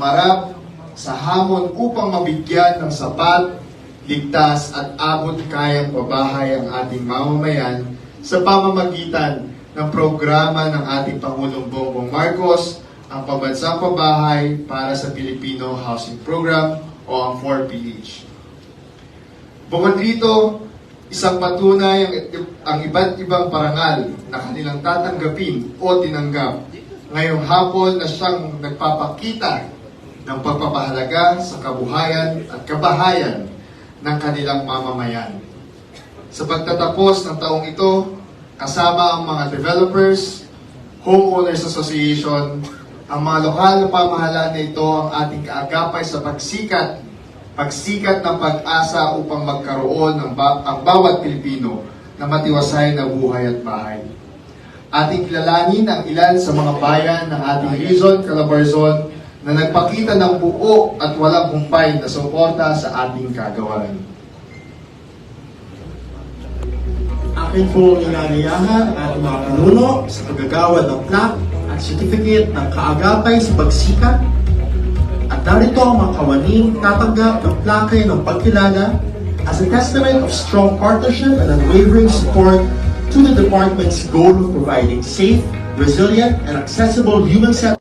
humarap sa hamon upang mabigyan ng sapat, ligtas at abot kayang pabahay ang ating mamamayan sa pamamagitan ng programa ng ating Pangulong Bongbong Marcos, ang Pambansang Pabahay para sa Filipino Housing Program o ang 4PH. Bukod rito, isang patunay ang, ang iba't ibang parangal na kanilang tatanggapin o tinanggap ngayong hapon na siyang nagpapakita ng pagpapahalaga sa kabuhayan at kabahayan ng kanilang mamamayan. Sa pagtatapos ng taong ito, kasama ang mga developers, homeowners association, ang mga lokal na pamahalaan na ito ang ating kaagapay sa pagsikat, pagsikat ng pag-asa upang magkaroon ng ba- ang bawat Pilipino na matiwasay na buhay at bahay. Ating kilalanin ang ilan sa mga bayan ng ating Luzon, Calabarzon na nagpakita ng buo at walang humpay na suporta sa ating kagawaran. Akin po inanayahan ang ating mga pinuno sa paggagawad ng plaque at certificate ng kaagapay sa pagsikat at narito ang mga kawaning tatanggap ng plaque ng pagkilala as a testament of strong partnership and unwavering support to the department's goal of providing safe, resilient, and accessible human-centered